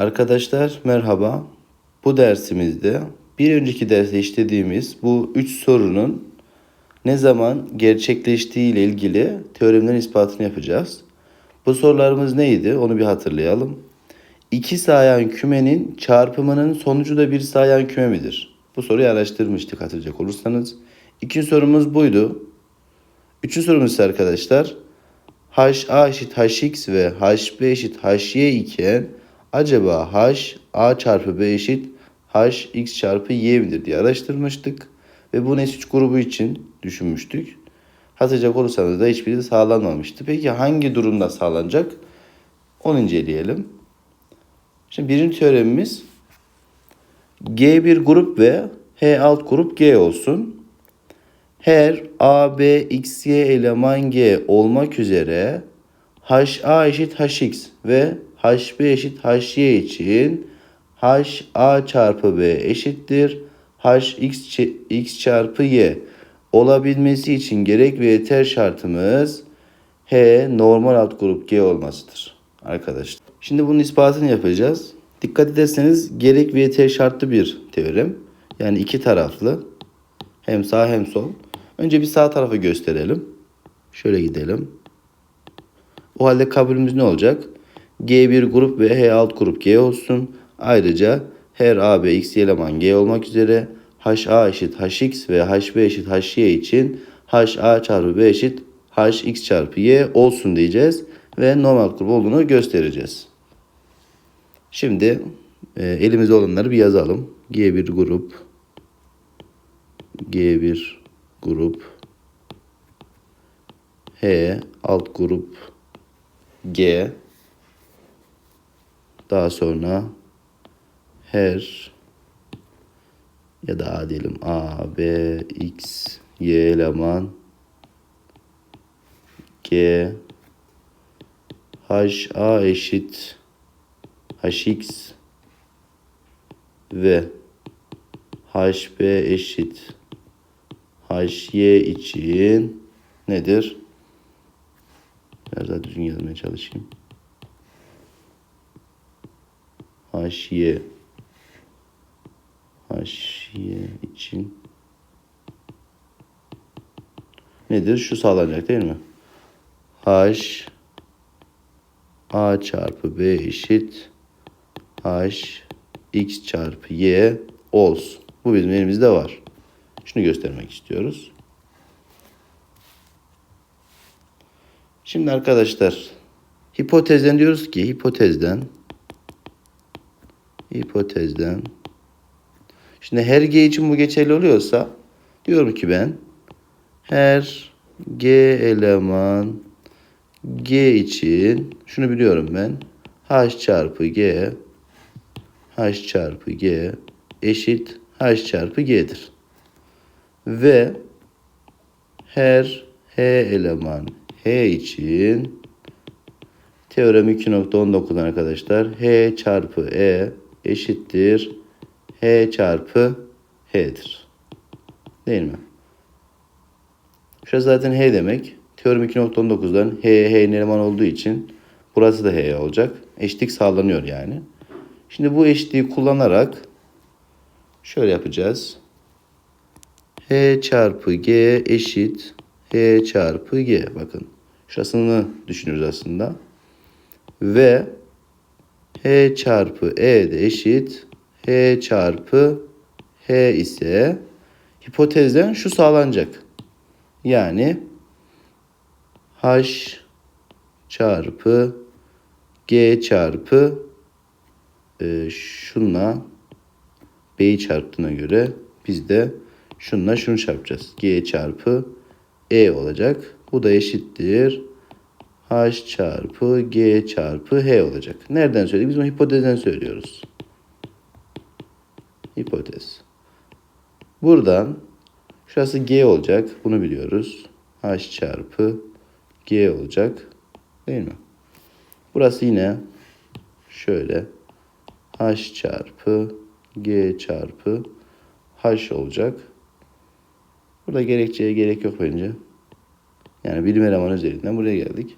Arkadaşlar merhaba. Bu dersimizde bir önceki derste işlediğimiz bu üç sorunun ne zaman gerçekleştiği ile ilgili teoremlerin ispatını yapacağız. Bu sorularımız neydi? Onu bir hatırlayalım. İki sayan kümenin çarpımının sonucu da bir sayan küme midir? Bu soruyu araştırmıştık hatırlayacak olursanız. İkinci sorumuz buydu. Üçüncü sorumuz ise arkadaşlar HA eşit HX ve HB eşit HY iken acaba H A çarpı B eşit HX çarpı Y midir diye araştırmıştık. Ve bu S3 grubu için düşünmüştük. Hatırlayacak olursanız da hiçbiri sağlanmamıştı. Peki hangi durumda sağlanacak? Onu inceleyelim. Şimdi birinci teoremimiz G bir grup ve H alt grup G olsun. Her A, B, X, Y eleman G olmak üzere HA eşit HX ve HB eşit HY için HA çarpı B eşittir HX X çarpı Y olabilmesi için gerek ve yeter şartımız H normal alt grup G olmasıdır arkadaşlar. Şimdi bunun ispatını yapacağız. Dikkat ederseniz gerek ve yeter şartlı bir teorem. Yani iki taraflı. Hem sağ hem sol. Önce bir sağ tarafı gösterelim. Şöyle gidelim. O halde kabulümüz ne olacak? G bir grup ve H alt grup G olsun. Ayrıca her A, B, X eleman G olmak üzere HA eşit HX ve HB eşit HY için HA çarpı B eşit HX çarpı Y olsun diyeceğiz. Ve normal grup olduğunu göstereceğiz. Şimdi e, elimizde olanları bir yazalım. G1 grup G1 grup H alt grup G daha sonra her ya da A diyelim A, B, X, Y eleman G H, A eşit HX ve HB eşit HY için nedir? Biraz daha düzgün yazmaya çalışayım. HY HY için nedir? Şu sağlanacak değil mi? H A çarpı B eşit H X çarpı Y olsun. Bu bizim elimizde var. Şunu göstermek istiyoruz. Şimdi arkadaşlar hipotezden diyoruz ki hipotezden hipotezden şimdi her G için bu geçerli oluyorsa diyorum ki ben her G eleman G için şunu biliyorum ben H çarpı G H çarpı G eşit H çarpı G'dir. Ve her H eleman H için teorem 2.19 arkadaşlar H çarpı E eşittir H çarpı H'dir. Değil mi? Şurası zaten H demek. Teorem 2.19'dan H, H'nin eleman olduğu için burası da H olacak. Eşitlik sağlanıyor yani. Şimdi bu eşitliği kullanarak şöyle yapacağız. H çarpı G eşit H çarpı G. Bakın şurasını düşünürüz aslında. Ve H çarpı E de eşit H çarpı H ise hipotezden şu sağlanacak. Yani H çarpı G çarpı e, şunla B'yi çarptığına göre biz de şunla şunu çarpacağız. G çarpı E olacak. Bu da eşittir. H çarpı G çarpı H olacak. Nereden söyledik? Biz bunu hipotezden söylüyoruz. Hipotez. Buradan şurası G olacak. Bunu biliyoruz. H çarpı G olacak. Değil mi? Burası yine şöyle H çarpı G çarpı H olacak. Burada gerekçeye gerek yok bence. Yani birim eleman üzerinden buraya geldik.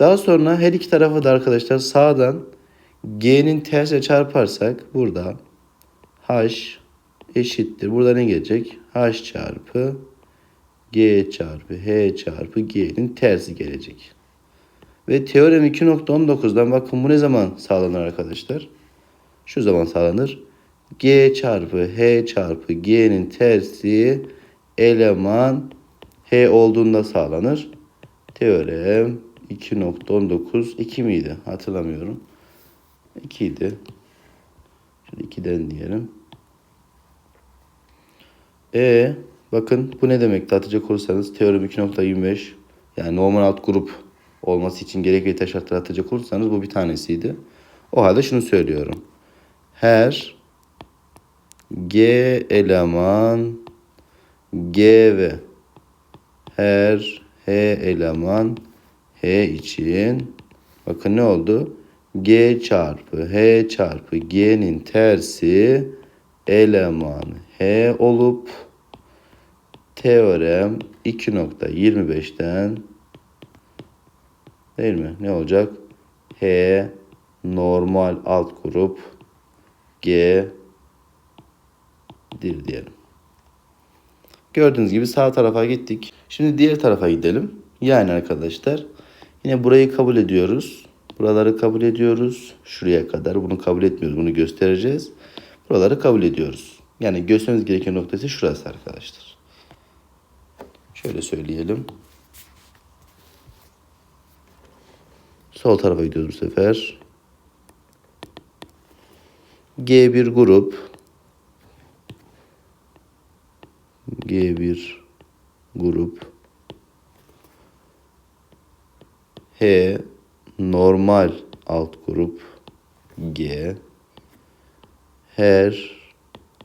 Daha sonra her iki tarafı da arkadaşlar sağdan G'nin tersine çarparsak burada H eşittir. Burada ne gelecek? H çarpı G çarpı H çarpı G'nin tersi gelecek. Ve teorem 2.19'dan bakın bu ne zaman sağlanır arkadaşlar? Şu zaman sağlanır. G çarpı H çarpı G'nin tersi eleman H olduğunda sağlanır. Teorem 2.19 2 miydi? Hatırlamıyorum. 2 idi. Şöyle 2'den diyelim. E bakın bu ne demek? Atacak olursanız teorem 2.25 yani normal alt grup olması için gerek ve şartları atacak olursanız bu bir tanesiydi. O halde şunu söylüyorum. Her G eleman G ve her H eleman H için bakın ne oldu? G çarpı H çarpı G'nin tersi eleman H olup teorem 2.25'ten değil mi? Ne olacak? H normal alt grup G dir diyelim. Gördüğünüz gibi sağ tarafa gittik. Şimdi diğer tarafa gidelim. Yani arkadaşlar yine burayı kabul ediyoruz. Buraları kabul ediyoruz. Şuraya kadar bunu kabul etmiyoruz. Bunu göstereceğiz. Buraları kabul ediyoruz. Yani göstermemiz gereken noktası şurası arkadaşlar. Şöyle söyleyelim. Sol tarafa gidiyoruz bu sefer. G1 grup G1 grup H normal alt grup G. Her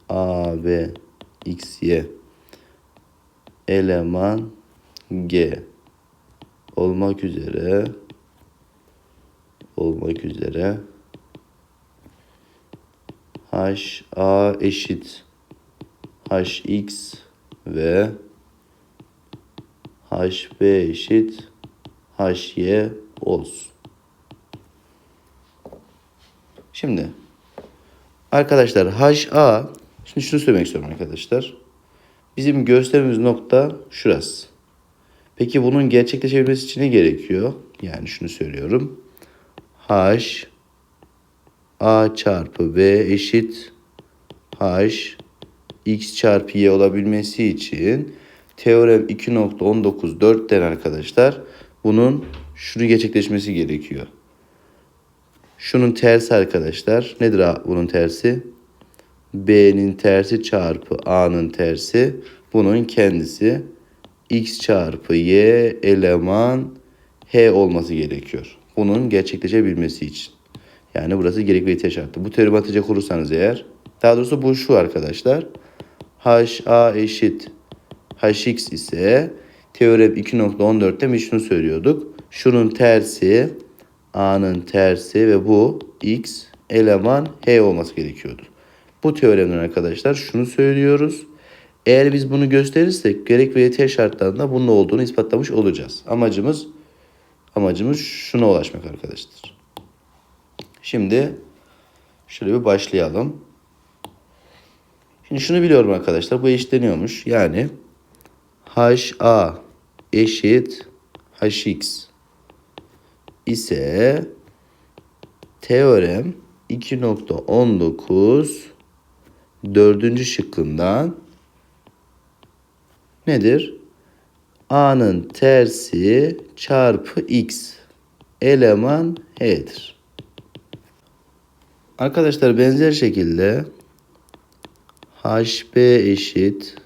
A, B, X, Y eleman G. Olmak üzere olmak üzere. H A eşit. H X ve H B eşit H Y olsun. Şimdi arkadaşlar HA şimdi şunu söylemek istiyorum arkadaşlar. Bizim gösterdiğimiz nokta şurası. Peki bunun gerçekleşebilmesi için ne gerekiyor? Yani şunu söylüyorum. H A çarpı B eşit H X çarpı Y olabilmesi için teorem 2.194'ten arkadaşlar bunun şunu gerçekleşmesi gerekiyor. Şunun tersi arkadaşlar. Nedir bunun tersi? B'nin tersi çarpı A'nın tersi. Bunun kendisi X çarpı Y eleman H olması gerekiyor. Bunun gerçekleşebilmesi için. Yani burası gerek ve ihtiyaç şartı. Bu teoremi atacak olursanız eğer. Daha doğrusu bu şu arkadaşlar. HA eşit HX ise teorem 2.14'te biz şunu söylüyorduk. Şunun tersi A'nın tersi ve bu X eleman H olması gerekiyordu. Bu teoremden arkadaşlar şunu söylüyoruz. Eğer biz bunu gösterirsek gerek ve yeter şartlarında bunun olduğunu ispatlamış olacağız. Amacımız amacımız şuna ulaşmak arkadaşlar. Şimdi şöyle bir başlayalım. Şimdi şunu biliyorum arkadaşlar. Bu eşitleniyormuş. Yani HA eşit HX ise teorem 2.19 dördüncü şıkkından nedir? A'nın tersi çarpı X eleman H'dir. Arkadaşlar benzer şekilde HB eşit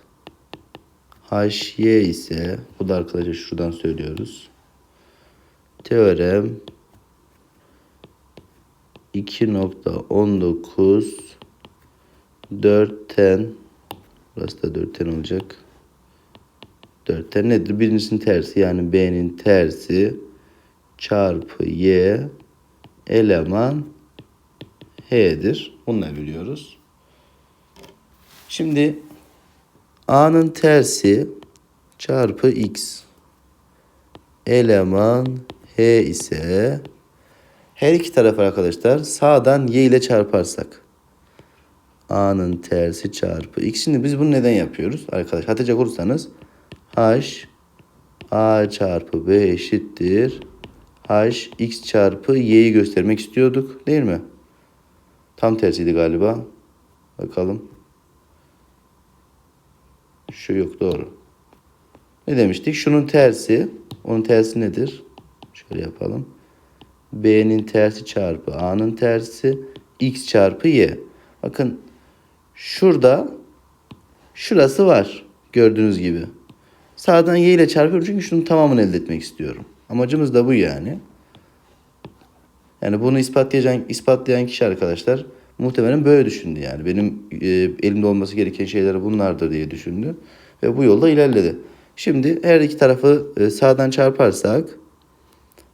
HY ise bu da arkadaşlar şuradan söylüyoruz. Teorem 2.19 4'ten burası da 4'ten olacak. 4'ten nedir? Birincisinin tersi yani B'nin tersi çarpı Y eleman H'dir. Bunları biliyoruz. Şimdi A'nın tersi çarpı X eleman H ise Her iki taraf arkadaşlar sağdan y ile çarparsak. A'nın tersi çarpı x. Şimdi biz bunu neden yapıyoruz? Arkadaş hatırlayacak olursanız h a çarpı b eşittir. h x çarpı y'yi göstermek istiyorduk değil mi? Tam tersiydi galiba. Bakalım. Şu yok doğru. Ne demiştik? Şunun tersi. Onun tersi nedir? Şöyle yapalım. B'nin tersi çarpı A'nın tersi X çarpı Y. Bakın şurada şurası var. Gördüğünüz gibi. Sağdan Y ile çarpıyorum çünkü şunun tamamını elde etmek istiyorum. Amacımız da bu yani. Yani bunu ispatlayan, ispatlayan kişi arkadaşlar muhtemelen böyle düşündü yani. Benim e, elimde olması gereken şeyler bunlardır diye düşündü. Ve bu yolda ilerledi. Şimdi her iki tarafı e, sağdan çarparsak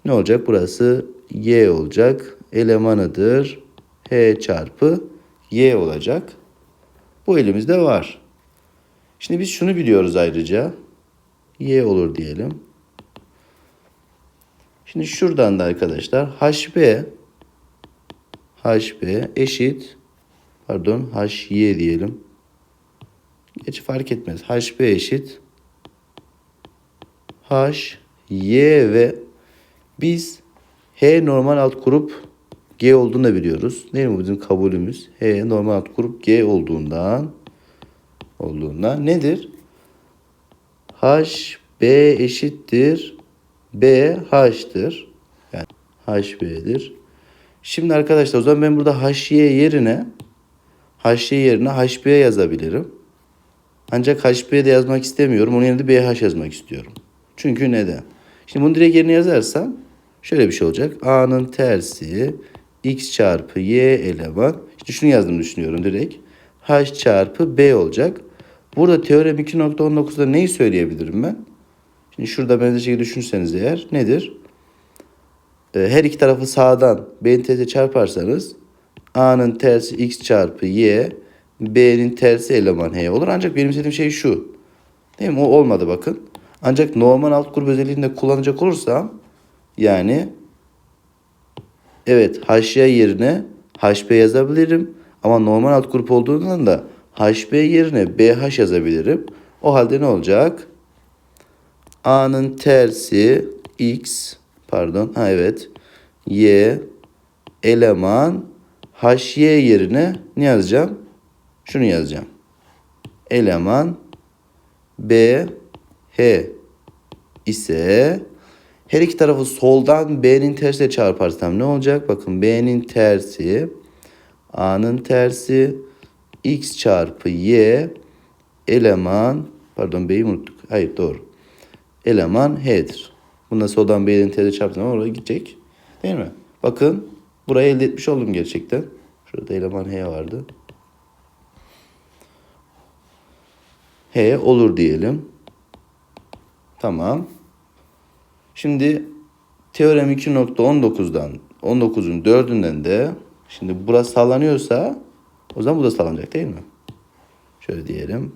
ne olacak? Burası y olacak. Elemanıdır. h çarpı y olacak. Bu elimizde var. Şimdi biz şunu biliyoruz ayrıca. y olur diyelim. Şimdi şuradan da arkadaşlar hb hb eşit pardon hy diyelim. Geç fark etmez. hb eşit h y ve biz h normal alt grup g olduğunu da biliyoruz. Değil mi bizim kabulümüz? h normal alt grup g olduğundan olduğundan nedir? h b eşittir b h'tır. Yani h b'dir. Şimdi arkadaşlar o zaman ben burada hy yerine hy yerine hb yazabilirim. Ancak hb de yazmak istemiyorum. Onun yerine bh yazmak istiyorum. Çünkü neden? Şimdi bunu direkt yerine yazarsam şöyle bir şey olacak. A'nın tersi x çarpı y eleman. İşte şunu yazdım düşünüyorum direkt. h çarpı b olacak. Burada teorem 2.19'da neyi söyleyebilirim ben? Şimdi şurada benzer şekilde düşünürseniz eğer nedir? Ee, her iki tarafı sağdan b'nin tersi çarparsanız a'nın tersi x çarpı y b'nin tersi eleman h olur. Ancak benim istediğim şey şu. Değil mi? O olmadı bakın. Ancak normal alt grup özelliğinde kullanacak olursam yani evet HY yerine HB yazabilirim. Ama normal alt grup olduğundan da HB yerine BH yazabilirim. O halde ne olacak? A'nın tersi X pardon ha evet Y eleman HY yerine ne yazacağım? Şunu yazacağım. Eleman B H ise her iki tarafı soldan B'nin tersiyle çarparsam ne olacak? Bakın B'nin tersi A'nın tersi X çarpı Y eleman pardon B'yi unuttuk. Hayır doğru. Eleman H'dir. Bunda soldan B'nin tersiyle çarparsam oraya gidecek. Değil mi? Bakın burayı elde etmiş oldum gerçekten. Şurada eleman H vardı. H olur diyelim. Tamam. Şimdi teorem 2.19'dan 19'un 4'ünden de şimdi burası sağlanıyorsa o zaman bu da sağlanacak değil mi? Şöyle diyelim.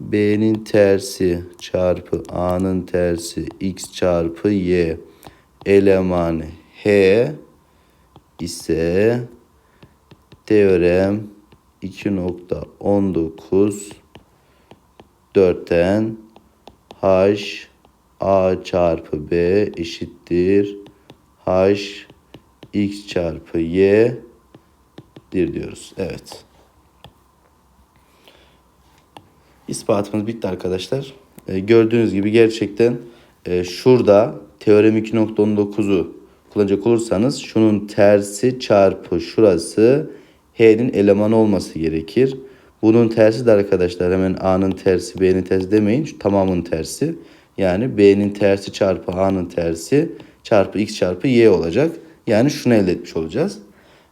B'nin tersi çarpı A'nın tersi X çarpı Y eleman H ise teorem 2.19 4'ten H A çarpı B eşittir H X çarpı Y dir diyoruz. Evet. İspatımız bitti arkadaşlar. Ee, gördüğünüz gibi gerçekten e, şurada teorem 2.19'u kullanacak olursanız şunun tersi çarpı şurası H'nin elemanı olması gerekir. Bunun tersi de arkadaşlar hemen A'nın tersi B'nin tersi demeyin. Şu tamamının tersi. Yani B'nin tersi çarpı A'nın tersi çarpı X çarpı Y olacak. Yani şunu elde etmiş olacağız.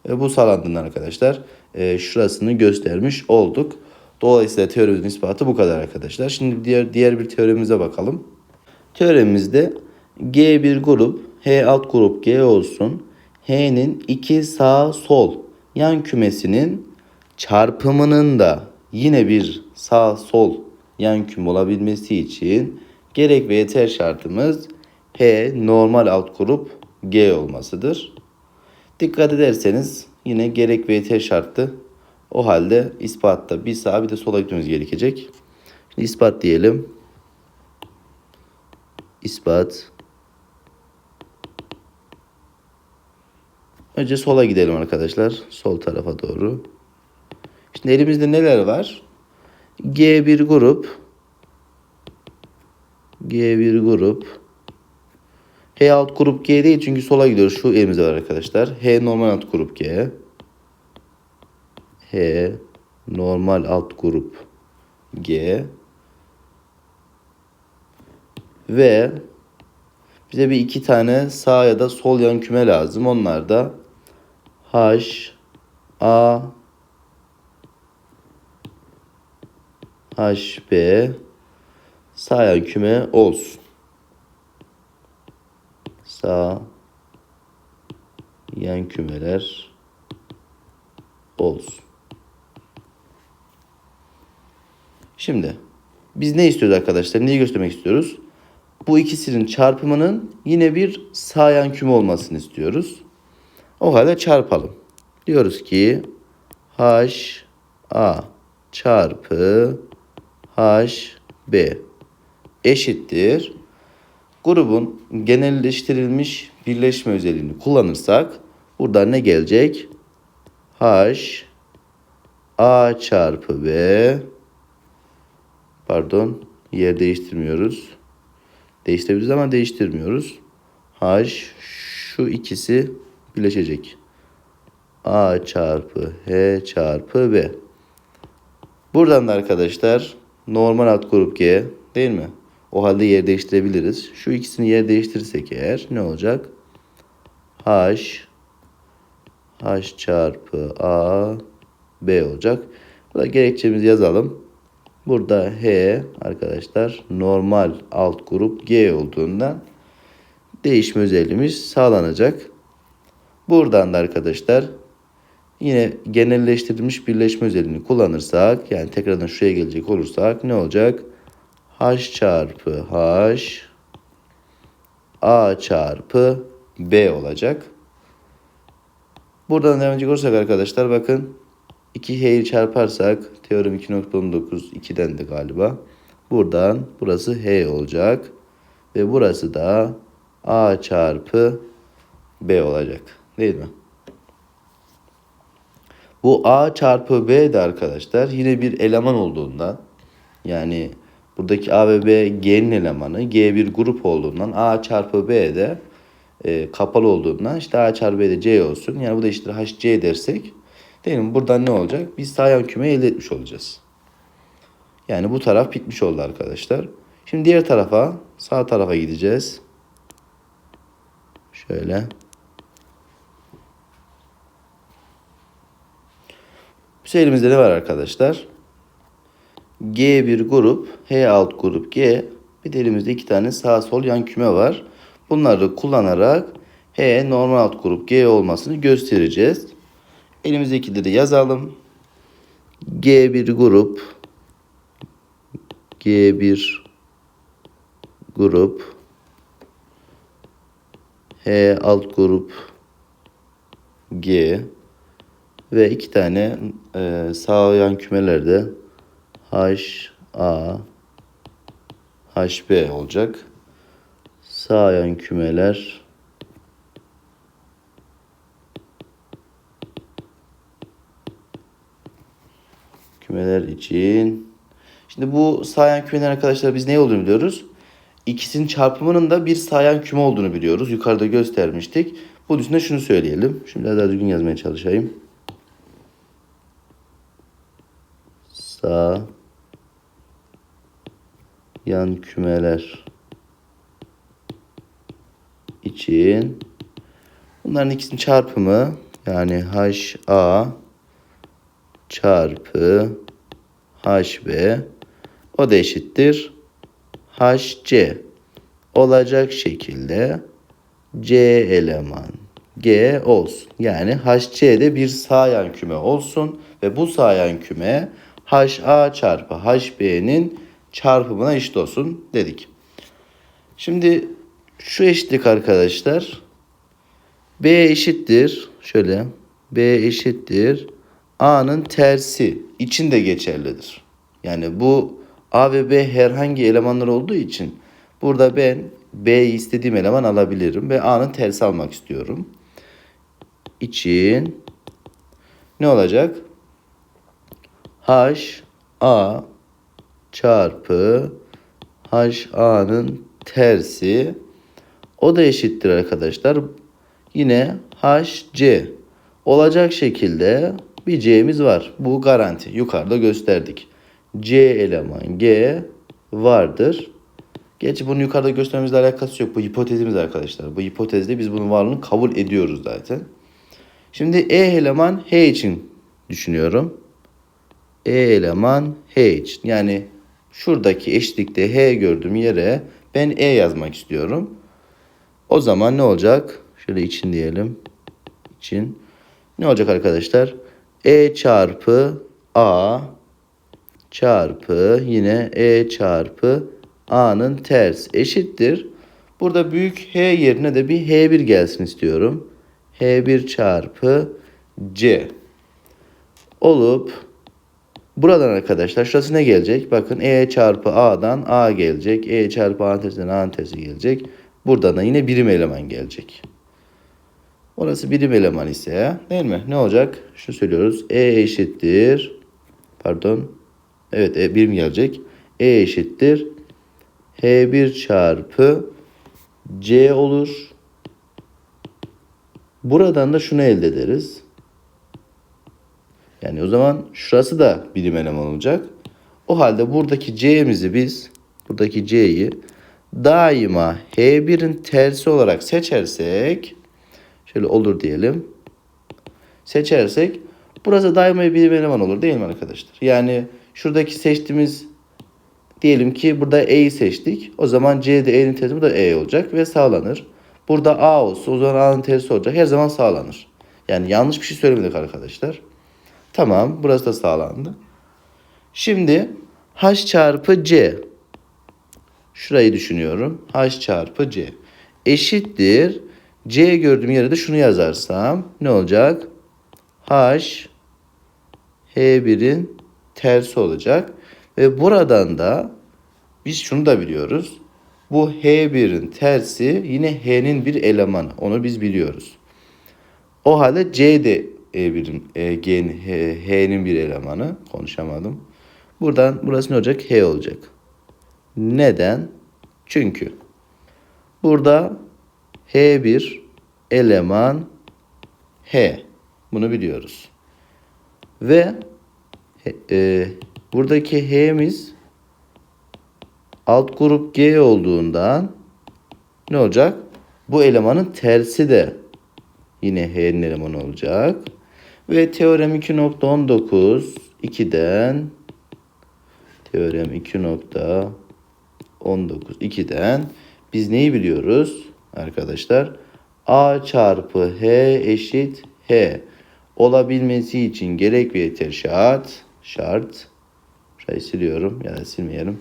E, bu sağlandığında arkadaşlar e, şurasını göstermiş olduk. Dolayısıyla teoremimizin ispatı bu kadar arkadaşlar. Şimdi diğer diğer bir teoremimize bakalım. Teoremimizde G bir grup, H alt grup G olsun. H'nin iki sağ sol yan kümesinin çarpımının da yine bir sağ sol yan küm olabilmesi için gerek ve yeter şartımız H normal alt grup G olmasıdır. Dikkat ederseniz yine gerek ve yeter şartı. O halde ispatta bir sağa bir de sola gitmemiz gerekecek. Şimdi ispat diyelim. İspat. Önce sola gidelim arkadaşlar. Sol tarafa doğru. Şimdi elimizde neler var? G1 grup. G1 grup. H alt grup G değil çünkü sola gidiyoruz. Şu elimizde var arkadaşlar. H normal alt grup G. H normal alt grup G. Ve bize bir iki tane sağ ya da sol yan küme lazım. Onlar da H, A, H, B sağ yan küme olsun. Sağ yan kümeler olsun. Şimdi biz ne istiyoruz arkadaşlar? Neyi göstermek istiyoruz? Bu ikisinin çarpımının yine bir sağ yan küme olmasını istiyoruz. O halde çarpalım. Diyoruz ki H A çarpı H B eşittir. Grubun genelleştirilmiş birleşme özelliğini kullanırsak burada ne gelecek? H A çarpı B pardon yer değiştirmiyoruz. Değiştirebiliriz ama değiştirmiyoruz. H şu ikisi birleşecek. A çarpı H çarpı B. Buradan da arkadaşlar normal alt grup G değil mi? O halde yer değiştirebiliriz. Şu ikisini yer değiştirirsek eğer ne olacak? H H çarpı A B olacak. Burada gerekçemizi yazalım. Burada H arkadaşlar normal alt grup G olduğundan değişme özelliğimiz sağlanacak. Buradan da arkadaşlar yine genelleştirilmiş birleşme özelliğini kullanırsak yani tekrardan şuraya gelecek olursak ne olacak? H çarpı H A çarpı B olacak. Buradan devam edecek olursak arkadaşlar bakın 2 H'yi çarparsak teorem 2.19 2'den de galiba. Buradan burası H olacak. Ve burası da A çarpı B olacak. Değil mi? Bu A çarpı B de arkadaşlar yine bir eleman olduğundan yani buradaki A ve B G'nin elemanı G bir grup olduğundan A çarpı B de e, kapalı olduğundan işte A çarpı B de C olsun. Yani bu da işte HC dersek değil mi? Buradan ne olacak? Biz sağ yan küme elde etmiş olacağız. Yani bu taraf bitmiş oldu arkadaşlar. Şimdi diğer tarafa sağ tarafa gideceğiz. Şöyle. Bu elimizde ne var arkadaşlar? G bir grup, H alt grup G. Bir de elimizde iki tane sağ sol yan küme var. Bunları kullanarak H normal alt grup G olmasını göstereceğiz. Elimizdekileri de yazalım. G bir grup, G bir grup, H alt grup G ve iki tane e, sağ yan kümelerde H A H B olacak. Sağ yan kümeler kümeler için Şimdi bu sağ yan kümelerin arkadaşlar biz ne olduğunu biliyoruz. İkisinin çarpımının da bir sağ yan küme olduğunu biliyoruz. Yukarıda göstermiştik. Bu üstünde şunu söyleyelim. Şimdi daha düzgün yazmaya çalışayım. Sağ yan kümeler için bunların ikisinin çarpımı yani HA çarpı HB o da eşittir HC olacak şekilde C eleman G olsun. Yani HC'de bir sağ yan küme olsun ve bu sağ yan küme HA çarpı HB'nin çarpımına eşit olsun dedik. Şimdi şu eşitlik arkadaşlar B eşittir. Şöyle. B eşittir. A'nın tersi için de geçerlidir. Yani bu A ve B herhangi elemanlar olduğu için burada ben B'yi istediğim eleman alabilirim ve A'nın tersi almak istiyorum. İçin ne olacak? H A çarpı H A'nın tersi o da eşittir arkadaşlar. Yine H C olacak şekilde bir C'miz var. Bu garanti. Yukarıda gösterdik. C eleman G vardır. Gerçi bunu yukarıda göstermemizle alakası yok. Bu hipotezimiz arkadaşlar. Bu hipotezde biz bunun varlığını kabul ediyoruz zaten. Şimdi E eleman H için düşünüyorum. E eleman H için. Yani şuradaki eşlikte H gördüğüm yere ben E yazmak istiyorum. O zaman ne olacak? Şöyle için diyelim. İçin. Ne olacak arkadaşlar? E çarpı A çarpı yine E çarpı A'nın ters eşittir. Burada büyük H yerine de bir H1 gelsin istiyorum. H1 çarpı C olup buradan arkadaşlar şurası ne gelecek? Bakın E çarpı A'dan A gelecek. E çarpı A'nın tersinden A'nın tersi gelecek. Buradan da yine birim eleman gelecek. Orası birim eleman ise değil mi? Ne olacak? Şunu söylüyoruz. E eşittir. Pardon. Evet E birim gelecek. E eşittir. H1 çarpı C olur. Buradan da şunu elde ederiz. Yani o zaman şurası da birim eleman olacak. O halde buradaki C'mizi biz buradaki C'yi daima H1'in tersi olarak seçersek şöyle olur diyelim. Seçersek burası daima bir eleman olur değil mi arkadaşlar? Yani şuradaki seçtiğimiz diyelim ki burada E'yi seçtik. O zaman C'de E'nin tersi burada E olacak ve sağlanır. Burada A olsa o zaman A'nın tersi olacak. Her zaman sağlanır. Yani yanlış bir şey söylemedik arkadaşlar. Tamam burası da sağlandı. Şimdi H çarpı C. Şurayı düşünüyorum. H çarpı C. Eşittir. C gördüğüm yere de şunu yazarsam ne olacak? H H1'in tersi olacak. Ve buradan da biz şunu da biliyoruz. Bu H1'in tersi yine H'nin bir elemanı. Onu biz biliyoruz. O halde C de E1'in, e, H'nin bir elemanı. Konuşamadım. Buradan burası ne olacak? H olacak. Neden? Çünkü burada H1 eleman H. Bunu biliyoruz. Ve e, buradaki H'miz alt grup G olduğundan ne olacak? Bu elemanın tersi de yine H'nin elemanı olacak. Ve teorem 2.19 2'den teorem 2.19 2'den biz neyi biliyoruz arkadaşlar? A çarpı H eşit H olabilmesi için gerek ve yeter şart şart şurayı siliyorum ya da silmeyelim.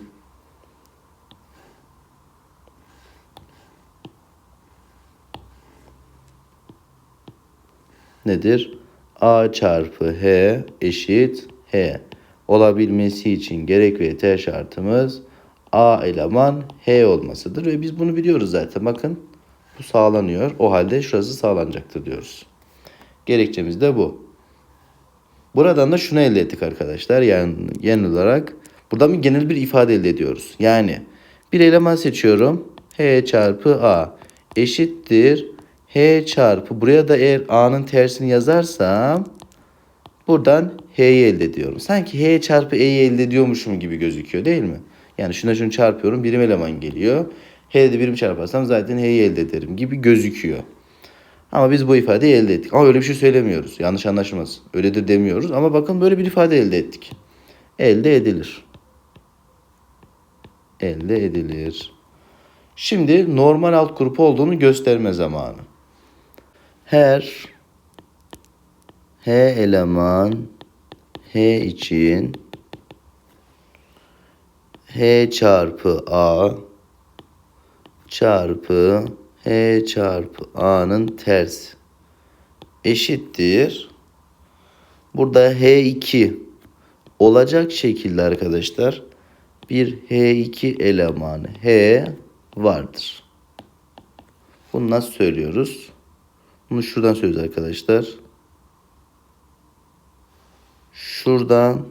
Nedir? A çarpı H eşit H olabilmesi için gerek ve yeter şartımız A eleman H olmasıdır ve biz bunu biliyoruz zaten. Bakın bu sağlanıyor. O halde şurası sağlanacaktır diyoruz. Gerekçemiz de bu. Buradan da şunu elde ettik arkadaşlar. Yani genel olarak buradan bir genel bir ifade elde ediyoruz. Yani bir eleman seçiyorum. H çarpı A eşittir. H çarpı buraya da eğer A'nın tersini yazarsam buradan H'yi elde ediyorum. Sanki H çarpı E'yi elde ediyormuşum gibi gözüküyor değil mi? Yani şuna şunu çarpıyorum birim eleman geliyor. H'de birim çarparsam zaten H'yi elde ederim gibi gözüküyor. Ama biz bu ifadeyi elde ettik. Ama öyle bir şey söylemiyoruz. Yanlış anlaşılmaz. Öyledir demiyoruz. Ama bakın böyle bir ifade elde ettik. Elde edilir. Elde edilir. Şimdi normal alt grup olduğunu gösterme zamanı. Her H eleman H için H çarpı A çarpı H çarpı A'nın ters eşittir. Burada H2 olacak şekilde arkadaşlar bir H2 elemanı H vardır. Bunu nasıl söylüyoruz? Bunu şuradan söylüyoruz arkadaşlar. Şuradan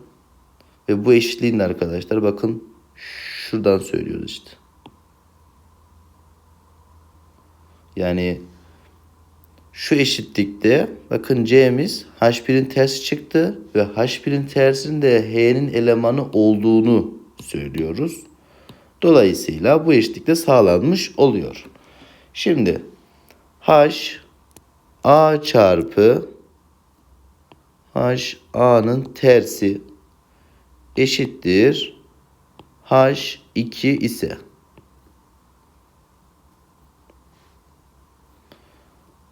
ve bu eşitliğin arkadaşlar bakın şuradan söylüyoruz işte. Yani şu eşitlikte bakın C'miz H1'in tersi çıktı ve H1'in tersinde H'nin elemanı olduğunu söylüyoruz. Dolayısıyla bu eşitlikte sağlanmış oluyor. Şimdi H A çarpı H A'nın tersi eşittir H2 ise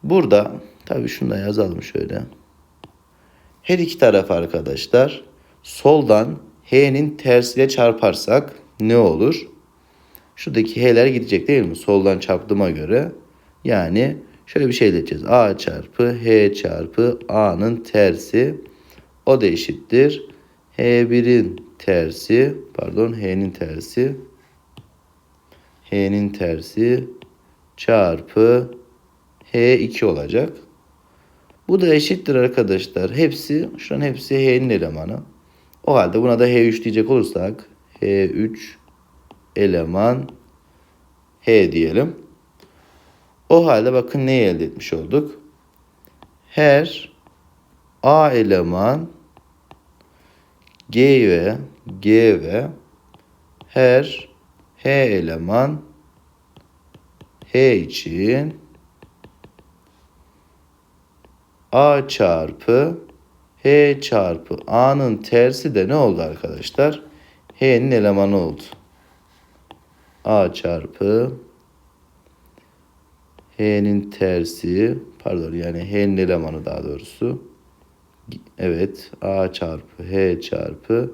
Burada tabii şunu da yazalım şöyle. Her iki taraf arkadaşlar soldan H'nin tersiyle çarparsak ne olur? Şuradaki H'ler gidecek değil mi? Soldan çarptığıma göre. Yani şöyle bir şey diyeceğiz. A çarpı H çarpı A'nın tersi. O da eşittir. H1'in tersi pardon H'nin tersi H'nin tersi çarpı H2 olacak. Bu da eşittir arkadaşlar. Hepsi, şuran hepsi H'nin elemanı. O halde buna da H3 diyecek olursak H3 eleman H diyelim. O halde bakın neyi elde etmiş olduk? Her A eleman G ve G ve her H eleman H için A çarpı H çarpı A'nın tersi de ne oldu arkadaşlar? H'nin elemanı oldu. A çarpı H'nin tersi pardon yani H'nin elemanı daha doğrusu. Evet A çarpı H çarpı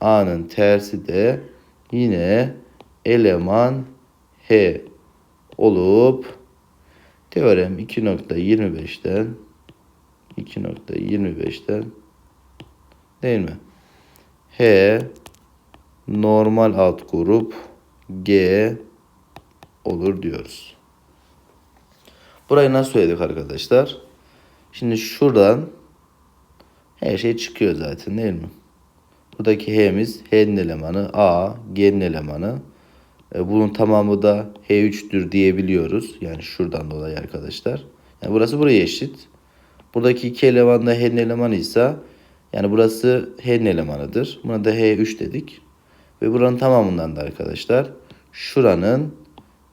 A'nın tersi de yine eleman H olup teorem 2.25'ten 2.25'ten değil mi? H normal alt grup G olur diyoruz. Burayı nasıl söyledik arkadaşlar? Şimdi şuradan her şey çıkıyor zaten değil mi? Buradaki H'miz H'nin elemanı A, G'nin elemanı. E, Bunun tamamı da H3'tür diyebiliyoruz. Yani şuradan dolayı arkadaşlar. Yani burası buraya eşit. Buradaki iki eleman da H'nin elemanı ise yani burası H'nin elemanıdır. Buna da H3 dedik. Ve buranın tamamından da arkadaşlar şuranın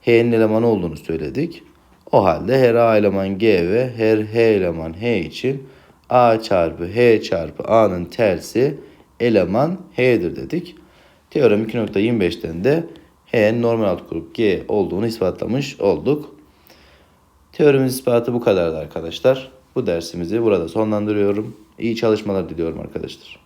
H'nin elemanı olduğunu söyledik. O halde her A eleman G ve her H eleman H için A çarpı H çarpı A'nın tersi eleman H'dir dedik. Teorem 2.25'ten de H'nin normal alt grup G olduğunu ispatlamış olduk. Teoremin ispatı bu kadardı arkadaşlar. Bu dersimizi burada sonlandırıyorum. İyi çalışmalar diliyorum arkadaşlar.